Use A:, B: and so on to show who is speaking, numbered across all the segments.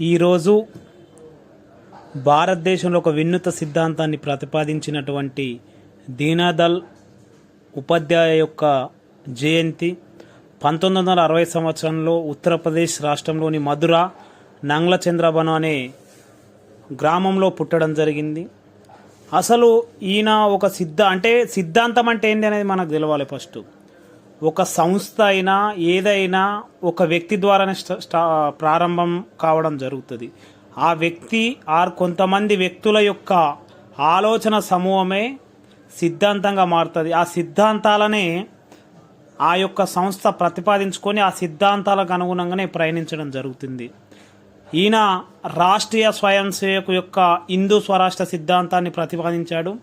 A: ఈరోజు భారతదేశంలో ఒక వినూత సిద్ధాంతాన్ని ప్రతిపాదించినటువంటి దీనాదల్ ఉపాధ్యాయ యొక్క జయంతి పంతొమ్మిది వందల అరవై సంవత్సరంలో ఉత్తరప్రదేశ్ రాష్ట్రంలోని మధుర నంగ్లచంద్రబన అనే గ్రామంలో పుట్టడం జరిగింది. అసలు ఈయన ఒక సిద్ధ అంటే సిద్ధాంతం అంటే ఏంటి అనేది మనకు తెలవాలి ఫస్ట్. ఒక సంస్థ అయినా ఏదైనా ఒక వ్యక్తి ద్వారానే స్ట- ప్రారంభం కావడం జరుగుతుంది. ఆ వ్యక్తి ఆర్ కొంతమంది వ్యక్తుల యొక్క ఆలోచన సమూహమే సిద్ధాంతంగా మారుతుంది. ఆ సిద్ధాంతాలనే ఆ యొక్క సంస్థ ప్రతిపాదించుకొని ఆ సిద్ధాంతాలకు అనుగుణంగానే ప్రయాణించడం జరుగుతుంది. ఈయన రాష్ట్రీయ స్వయం సేవకు యొక్క హిందూ స్వరాష్ట్ర సిద్ధాంతాన్ని ప్రతిపాదించాడు.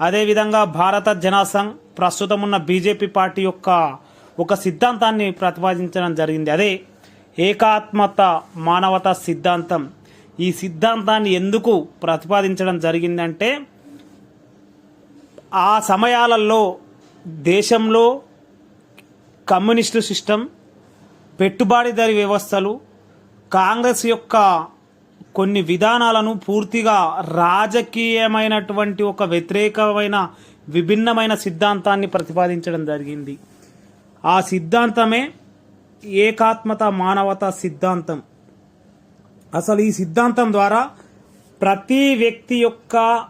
A: అదేవిధంగా భారత జనాసంఘ్ ప్రస్తుతం ఉన్న బీజేపీ పార్టీ యొక్క ఒక సిద్ధాంతాన్ని ప్రతిపాదించడం జరిగింది. అదే ఏకాత్మత మానవత సిద్ధాంతం. ఈ సిద్ధాంతాన్ని ఎందుకు ప్రతిపాదించడం జరిగిందంటే ఆ సమయాలలో దేశంలో కమ్యూనిస్టు సిస్టమ్ పెట్టుబడిదారి వ్యవస్థలు కాంగ్రెస్ యొక్క కొన్ని విధానాలను పూర్తిగా రాజకీయమైనటువంటి ఒక వ్యతిరేకమైన విభిన్నమైన సిద్ధాంతాన్ని ప్రతిపాదించడం జరిగింది. ఆ సిద్ధాంతమే ఏకాత్మత మానవత సిద్ధాంతం. అసలు ఈ సిద్ధాంతం ద్వారా ప్రతి వ్యక్తి యొక్క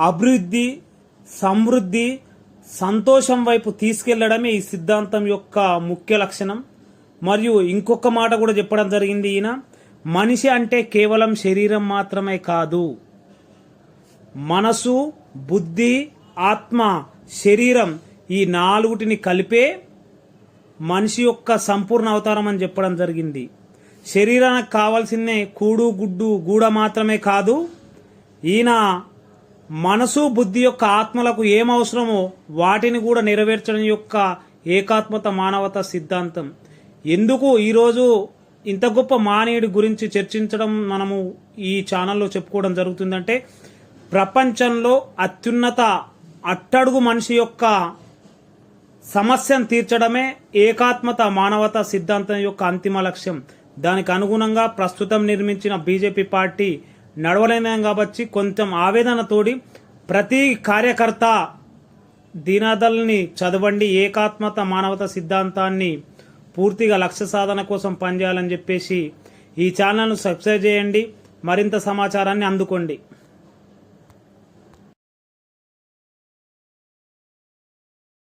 A: అభివృద్ధి సమృద్ధి సంతోషం వైపు తీసుకెళ్ళడమే ఈ సిద్ధాంతం యొక్క ముఖ్య లక్షణం. మరియు ఇంకొక మాట కూడా చెప్పడం జరిగింది ఈయన. మనిషి అంటే కేవలం శరీరం మాత్రమే కాదు. మనసు బుద్ధి ఆత్మ శరీరం ఈ నాలుగుటిని కలిపే మనిషి యొక్క సంపూర్ణ అవతారం అని చెప్పడం జరిగింది. శరీరానికి కావాల్సిందే కూడు గుడ్డు గూడ మాత్రమే కాదు. ఈయన మనసు బుద్ధి యొక్క ఆత్మలకు ఏం అవసరమో వాటిని కూడా నెరవేర్చడం యొక్క ఏకాత్మత మానవత సిద్ధాంతం. ఎందుకు ఈరోజు ఇంత గొప్ప మానవుడి గురించి చర్చించడం మనము ఈ ఛానల్లో చెప్పుకోవడం జరుగుతుందంటే ప్రపంచంలో అత్యున్నత అట్టడుగు మనిషి యొక్క సమస్యను తీర్చడమే ఏకాత్మత మానవత సిద్ధాంతం యొక్క అంతిమ లక్ష్యం. దానికి అనుగుణంగా ప్రస్తుతం నిర్మించిన బీజేపీ పార్టీ నడవలేని కాబట్టి కొంచెం ఆవేదన తోడి ప్రతి కార్యకర్త దీనాదల్ని చదవండి ఏకాత్మత మానవత సిద్ధాంతాన్ని పూర్తిగా లక్ష్య సాధన కోసం పనిచేయాలని చెప్పేసి ఈ ఛానల్ను సబ్స్క్రైబ్ చేయండి. మరింత సమాచారాన్ని అందుకోండి.